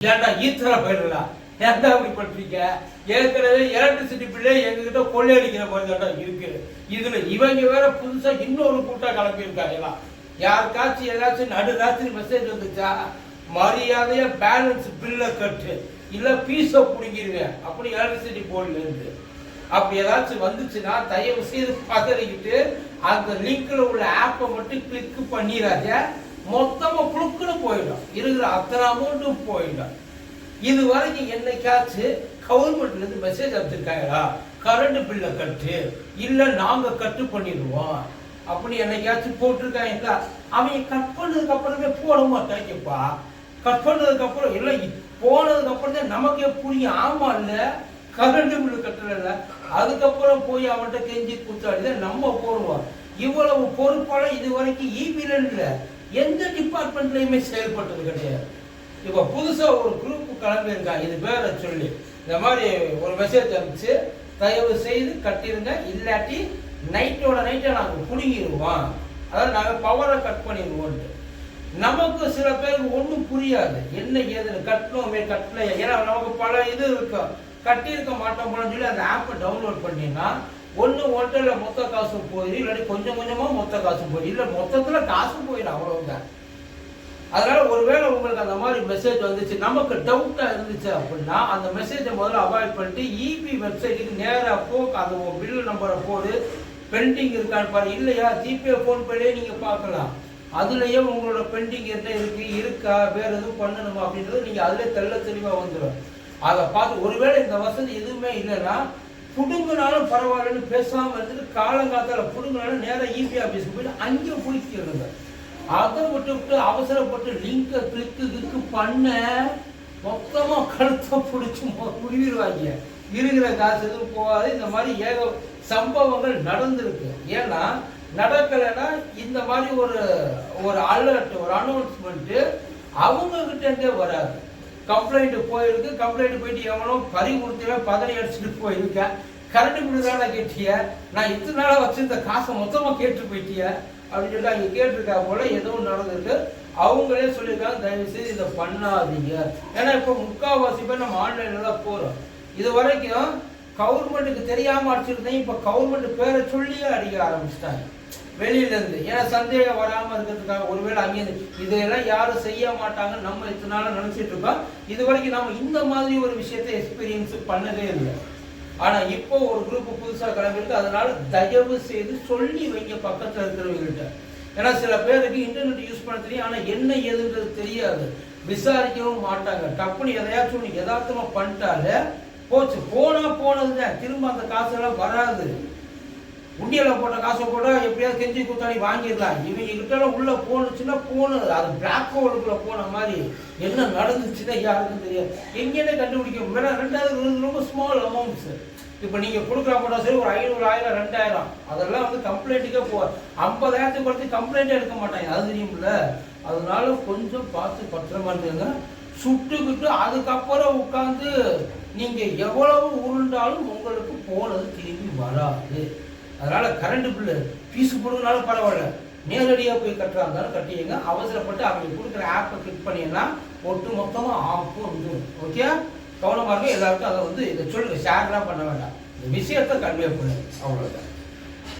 ஏன்டா ஈத்தர போயிடலாம் ஏன்டா இப்படி பண்றீங்க ஏற்கனவே எலக்ட்ரிசிட்டி பில்லே எங்ககிட்ட கொள்ளையடிக்கிற மாதிரி தான்டா இருக்கு இதுல இவங்க வேற புதுசா இன்னொரு கூட்டம் எல்லாம் யாருக்காச்சும் ஏதாச்சும் நடு ராத்திரி மெசேஜ் வந்துச்சா? மரியாதையா பேலன்ஸ் பில்ல கட்டு. இல்ல பீஸை பிடிங்கிருவேன் அப்படி எலக்ட்ரிசிட்டி போர்டுல இருந்து. அப்படி ஏதாச்சும் வந்துச்சுன்னா தயவு செய்து பதறிக்கிட்டு அந்த லிங்க்ல உள்ள ஆப்பை மட்டும் கிளிக் பண்ணிடாதே மொத்தமா புழுக்குன்னு போயிடும். இருக்கிற அத்தனை அமௌண்ட்டும் போயிடும். இது வரைக்கும் என்னைக்காச்சும் கவர்மெண்ட்ல இருந்து மெசேஜ் அனுப்பிச்சிருக்காங்களா? கரண்ட் பில்லை கட்டு இல்ல நாங்க கட்டு பண்ணிடுவோம். அப்படி என்னைக்காச்சும் போட்டிருக்காங்க அவங்க கட் பண்ணதுக்கு அப்புறமே போட மாட்டாங்கப்பா கட் பண்ணதுக்கு அப்புறம் இல்லை போனதுக்கு அப்புறம் தான் நமக்கே புரியும். ஆமா இல்ல கரண்ட் பில்லு கட்டல அதுக்கப்புறம் போய் அவன்கிட்ட கெஞ்சி கூத்தாடி தான் நம்ம போடுவோம் இவ்வளவு பொறுப்பாளர் இது வரைக்கும் ஈபில இல்ல எந்த டிபார்ட்மெண்ட்லையுமே செயல்பட்டது கிடையாது. இப்போ புதுசாக ஒரு குரூப் கிளம்பி இது பேரை சொல்லி. இந்த மாதிரி ஒரு மெசேஜ் அனுப்பிச்சு தயவு செய்து கட்டிருங்க இல்லாட்டி நைட்டோட நைட்டை நாங்கள் புடுங்கிடுவோம் அதாவது நாங்கள் பவரை கட் பண்ணிடுவோம்ட்டு நமக்கு சில பேருக்கு ஒன்றும் புரியாது. என்ன ஏதுன்னு கட்டணுமே கட்டலையா. ஏன்னா நமக்கு பல இது இருக்கும் கட்டியிருக்க மாட்டோம் போலன்னு சொல்லி அந்த ஆப்பை டவுன்லோட் பண்ணினா ஒன்று ஒன்றில் மொத்த காசு போயிடும் இல்லாட்டி கொஞ்சம் கொஞ்சமாக மொத்த காசு போயிடும் இல்லை மொத்தத்தில் காசு போயிடும் அவ்வளவுதான். அதனால ஒருவேளை உங்களுக்கு அந்த மாதிரி மெசேஜ் வந்துச்சு நமக்கு டவுட்டா இருந்துச்சு அப்படின்னா அந்த மெசேஜை முதல்ல அவாய்ட் பண்ணிட்டு இபி வெப்சைட்டுக்கு நேரா போ அந்த பில் நம்பரை போடு. பெண்டிங் இருக்கான்னு பாரு. இல்லையா? ஜிபே ஃபோன் பண்ணியே நீங்க பார்க்கலாம். அதுலேயே உங்களோட பெண்டிங் என்ன இருக்கு இருக்கா வேற எதுவும் பண்ணணுமா அப்படின்றது நீங்க அதிலே தெள்ள தெளிவா வந்துடும் அதை பார்த்து ஒருவேளை இந்த வசதி எதுவுமே இல்லைன்னா புடுங்கினாலும் பரவாயில்லன்னு பேசாமல் இருந்துட்டு காலங்காத்தால புடுங்கினாலும் நேராக இபி ஆபீஸ்க்கு போயிட்டு அங்கே பிடிச்சிருங்க அதை விட்டு விட்டு அவசரப்பட்டு லிங்கை கிளிக்கு கிளிக்கு பண்ண மொத்தமா கழுத்தை பிடிச்சி முடிவிடுவாங்க இருக்கிற காசு எதுவும் போகாது. இந்த மாதிரி ஏக சம்பவங்கள் நடந்திருக்கு. ஏன்னா நடக்கலைன்னா இந்த மாதிரி ஒரு ஒரு அலர்ட் ஒரு அனௌன்ஸ்மெண்ட்டு அவங்க கிட்டே இருந்தே வராது. கம்ப்ளைண்ட் போயிருக்கு. கம்ப்ளைண்ட் போயிட்டு எவனோ பறி கொடுத்தவே பதறி அடிச்சுட்டு போயிருக்கேன் கரண்ட் பில்லு தானே கேட்டிய? நான் இத்தனை நாளாக வச்சிருந்த காசை மொத்தமாக கேட்டு போயிட்டிய? அப்படின்னு சொல்லிட்டு அங்கே கேட்டிருக்கா போல ஏதோ நடந்திருக்கு. அவங்களே சொல்லியிருக்காங்க தயவு செய்து இதை பண்ணாதீங்க. ஏன்னா இப்போ முக்காவாசி பேர் நம்ம ஆன்லைனில் தான் போகிறோம் இது வரைக்கும் கவர்மெண்ட்டுக்கு தெரியாமல் அடிச்சிருந்தேன். இப்போ கவர்மெண்ட் பேரை சொல்லியே அடிக்க ஆரம்பிச்சிட்டாங்க. வெளியிலேருந்து. ஏன்னா சந்தேகம் வராமல் இருக்கிறதுக்காக ஒருவேளை அங்கே இதெல்லாம் யாரும் செய்ய மாட்டாங்க நம்ம இத்தனை நாளாக நினச்சிட்டு இருக்கோம். இது வரைக்கும் நம்ம இந்த மாதிரி ஒரு விஷயத்தை எக்ஸ்பீரியன்ஸ் பண்ணதே இல்லை. ஆனால் இப்போ ஒரு குரூப் புதுசாக கிளம்பிருக்கு அதனால தயவு செய்து சொல்லி வைங்க பக்கத்தில் இருக்கிறவங்ககிட்ட. ஏன்னா சில பேருக்கு இன்டர்நெட் யூஸ் பண்ண தெரியும். ஆனால் என்ன ஏதுன்றது தெரியாது. விசாரிக்கவும் மாட்டாங்க. டப்புன்னு எதையாச்சும் ஒன்று யதார்த்தமாக பண்ணிட்டாலே போச்சு. போனால் போனதுங்க. திரும்ப அந்த காசெல்லாம் வராது. உண்டியல போட்ட காசை கூட எப்படியாவது கெஞ்சி கூத்தாடி வாங்கிடலாம். இவங்க கிட்டலாம் எல்லாம் உள்ள போனுச்சுன்னா போனு அது பிளாக் ஹோலுக்குள்ள போன மாதிரி என்ன நடந்துச்சுன்னா யாருக்கும் தெரியாது. எங்கேயுமே கண்டுபிடிக்க முடியல. ரெண்டாவது ரொம்ப- ஸ்மால் அமௌண்ட்ஸ் இப்போ நீங்கள் கொடுக்குற போட்டால் சரி ஒரு ஐநூறு ஆயிரம் ரெண்டாயிரம். அதெல்லாம் வந்து கம்ப்ளைண்ட்டுக்கே போ ஐம்பதாயிரத்துக்கு குறைச்சி கம்ப்ளைண்டே எடுக்க மாட்டாங்க அது தெரியும்ல? அதனால கொஞ்சம் பார்த்து பத்திரமா இருந்துங்க சுட்டுக்கிட்டு அதுக்கப்புறம் உட்காந்து நீங்கள் எவ்வளவு உருண்டாலும் உங்களுக்கு போனது திரும்பி வராது. அதனால் கரண்ட் பில்லு ஃபீஸ் கொடுக்கனாலும் பரவாயில்ல. நேரடியாக போய் கட்டுறா இருந்தாலும் கட்டிடுங்க. அவசரப்பட்டு அவங்க கொடுக்குற ஆப்பை கிளிக் பண்ணிங்கன்னா ஒட்டு மொத்தமாக ஆப்பும் வந்துடும் ஓகே கவனமாக இருக்கும் எல்லாருக்கும் அதை வந்து இதை சொல்லுங்கள் ஷேர்லாம் பண்ண வேண்டாம். இந்த விஷயத்தை கன்வே பண்ணுங்க அவ்வளோதான்